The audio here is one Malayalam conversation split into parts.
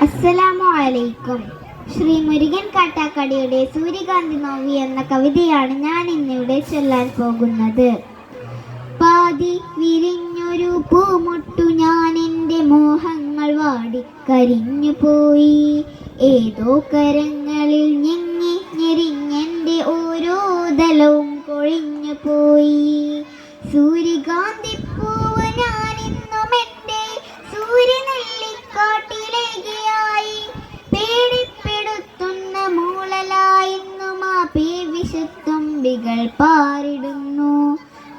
അസ്സലാമു അലൈക്കും ശ്രീ മുരുകൻ കാട്ടാക്കടിയുടെ സൂര്യകാന്തി നോവി എന്ന കവിതയാണ് ഞാൻ ഇന്നിവിടെ ചൊല്ലാൻ പോകുന്നത്. പാതി വിരിഞ്ഞൊരു പൂമുട്ടു ഞാൻ എന്റെ മോഹങ്ങൾ വാടി കരിഞ്ഞു പോയി ഏതോ കരങ്ങളിൽ സൂര്യകാന്തി ഞാൻ ഇന്നും എന്റെ ആ പാറിടുന്നു.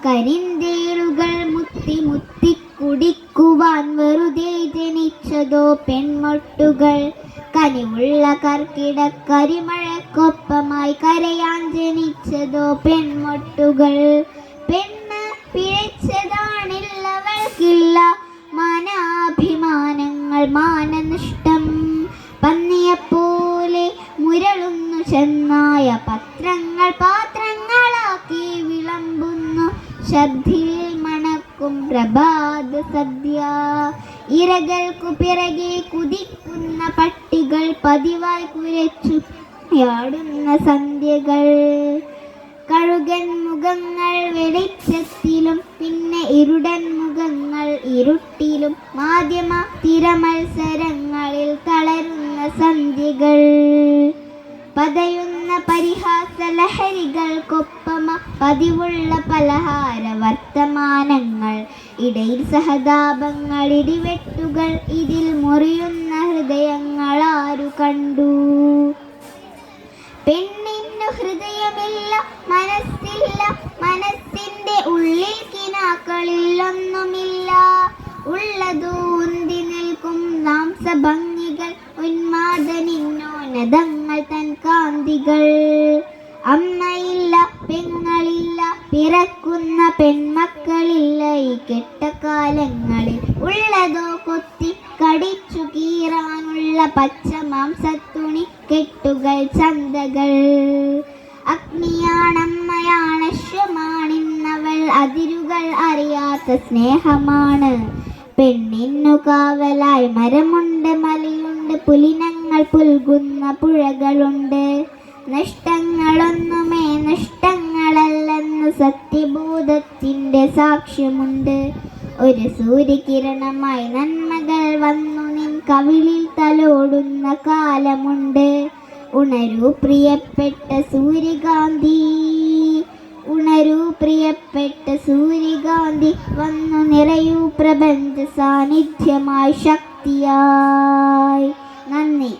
കരിന്തേളുകൾ മുത്തി മുത്തി കുടിക്കുവാൻ വെറുതെ ജനിച്ചതോ പെൺമൊട്ടുകൾ. കനിവുള്ള കർക്കിട കരയാൻ ജനിച്ചതോ പെൺമൊട്ടുകൾ. പെണ്ണ് പിഴച്ചതാണില്ലവൾക്കില്ല മാനാഭിമാനങ്ങൾ മാനനിഷ്ടം പന്നിയെപ്പോലെ മുരളുന്നു ചെന്നായ പത്രങ്ങൾ പാത്രങ്ങളാക്കി വിളമ്പുന്നു. ശബ്ദിൽ മണക്കും പ്രഭാത സദ്യ. ഇരകൾക്കു പിറകെ കുതിക്കുന്ന പട്ടികൾ പതിവായി കുരച്ചു യാടുന്ന സന്ധ്യകൾ. കഴുകൻ മുഖങ്ങൾ വെളിച്ചത്തിലും പിന്നെ ഇരുടൻ മുഖങ്ങൾ ഇരുട്ടിലും മാധ്യമ തിരമത്സരങ്ങളിൽ തളരുന്ന സന്ധികൾ. പതയുന്ന പരിഹാസ ലഹരികൾക്കൊപ്പമ പതിവുള്ള പലഹാര വർത്തമാനങ്ങൾ. ഇടയിൽ സഹതാപങ്ങൾ ഇടിവെട്ടുകൾ ഇതിൽ മുറിയുന്ന ഹൃദയങ്ങൾ ആരു കണ്ടു? പെണ്ണിന്നു ഹൃദയമില്ല മനസ്സില്ല ഉന്തി നിൽക്കും നാംസഭംഗികൾ ഉന്മാദനിന്നോനതങ്ങൾ തൻ കാന്തികൾ. അമ്മയില്ല പെങ്ങളില്ല പിറക്കുന്ന പെൺമക്കളില്ല. ഈ കെട്ടകാലങ്ങളിൽ ഉള്ളതോ കൊത്തി കടിച്ചു കീറാനുള്ള പച്ച മാംസത്തുണി കെട്ടുകൾ ചന്തകൾ. അഗ്നിയാണമ്മയാണ് അശ്വമാണിന്നവൾ അതിരുകൾ അറിയാത്ത സ്നേഹമാണ്. പെണ്ണിന്നു കാവലായി. മരമുണ്ട് മലയുണ്ട് പുലിനങ്ങൾ പുൽകുന്ന പുഴകളുണ്ട്. നഷ്ടങ്ങളൊന്നുമേ നഷ്ടങ്ങളല്ലെന്ന് സത്യബോധത്തിന്റെ സാക്ഷ്യമുണ്ട്. ഒരു സൂര്യകിരണമായി നന്മകൾ വന്നു നിൻ കവിളിൽ തലോടുന്ന കാലമുണ്ട്. ഉണരൂ പ്രിയപ്പെട്ട സൂര്യകാന്തി. പ്രിയപ്പെട്ട സൂര്യകാന്തി വന്നു നിറയൂ പ്രപഞ്ച സാന്നിധ്യമായി ശക്തിയായി. നന്ദി.